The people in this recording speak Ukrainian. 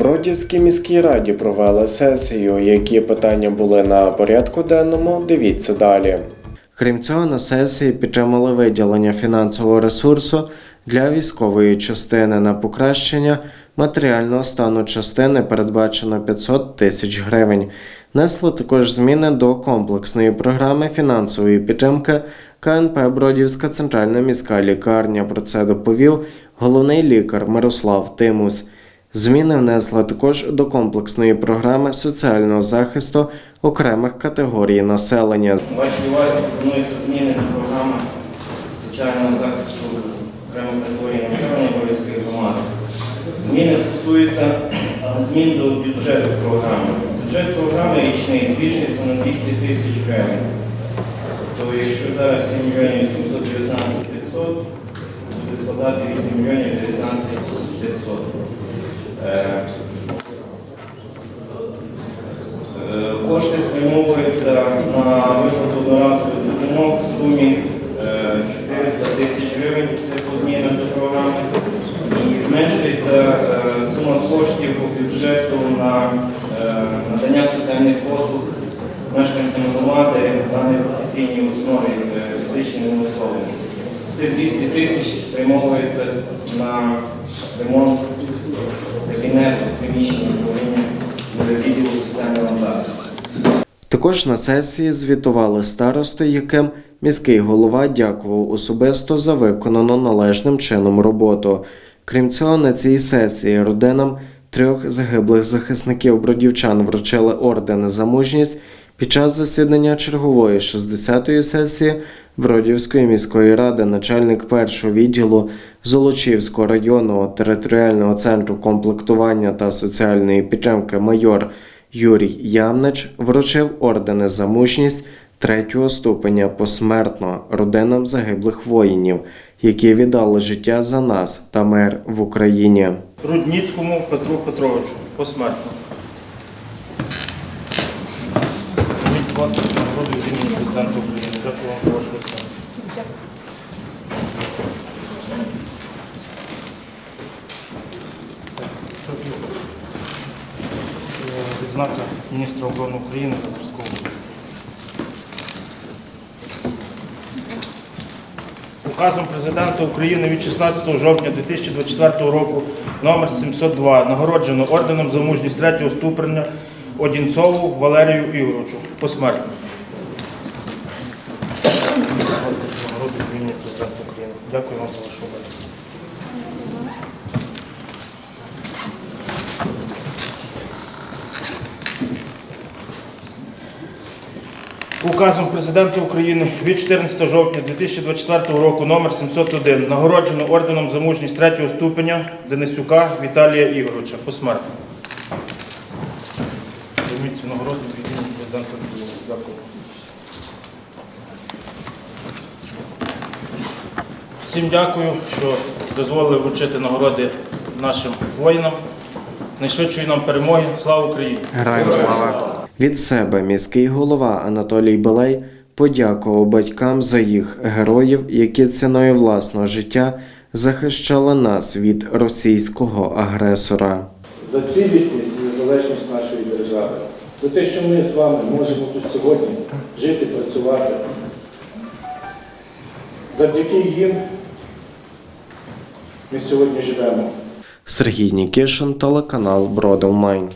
Бродівській міській раді провели сесію. Які питання були на порядку денному? Дивіться далі. Крім цього, на сесії підтримали виділення фінансового ресурсу для військової частини на покращення матеріального стану частини передбачено 500 тисяч гривень. Несли також зміни до комплексної програми фінансової підтримки КНП Бродівська центральна міська лікарня. Про це доповів головний лікар Мирослав Тимус. Зміни внесли також до комплексної програми соціального захисту окремих категорій населення. Вашій увазі пропонуються зміни до програми соціального захисту окремих категорій населення Борівської громади. Зміни стосуються змін до бюджету програми. Бюджет програми річний збільшується на 200 тисяч гривень. Тобто, якщо зараз 7 мільйонів 819 500, буде складати 8 мільйонів 19 500. Е, Е, Кошти спрямовуються на виплату одноразових допомог в сумі е, 400 тисяч гривень. Це по змінам до програми. І зменшується е, сума коштів у бюджету на е, надання соціальних послуг мешканцям громади на непрофесійній основі е, фізичними особами. Цих 200 тисяч спрямовується на ремонт кабінету приміщення управління відділу соціального захисту. Також на сесії звітували старости, яким міський голова дякував особисто за виконану належним чином роботу. Крім цього, на цій сесії родинам трьох загиблих захисників бродівчан вручили ордени за мужність під час засідання чергової 60-ї сесії Бродівської міської ради, начальник першого відділу Золочівського районного територіального центру комплектування та соціальної підтримки майор Юрій Ямнич вручив ордени за мужність третього ступеня посмертно родинам загиблих воїнів, які віддали життя за нас та мир в Україні. Рудніцькому Петру Петровичу посмертно. Візьміть, будь ласка, нагороду від імені президента України. Дякую вам. Е, Відзнака міністра оборони України за зразкову. Указом президента України від 16 жовтня 2024 року номер 702 нагороджено орденом за мужність третього ступеня Одінцову Валерію Ігоровичу посмертно. Імені президента України. Дякую вам за вашу увагу. Указом президента України від 14 жовтня 2024 року номер 701 нагороджено орденом за мужність третього ступеня Денисюка Віталія Ігоровича посмертно. Прийміть цю нагороду від президента України. Дякую. Всім дякую, що дозволили вручити нагороди нашим воїнам. Найшвидшої нам перемоги. Слава Україні! Героям слава! Від себе міський голова Анатолій Белей подякував батькам за їх героїв, які ціною власного життя захищали нас від російського агресора. за цілісність і незалежність нашої держави, за те, що ми з вами можемо тут сьогодні жити, працювати. Завдяки їм ми сьогодні живемо. Сергій Нікішин, телеканал Брод Онлайн.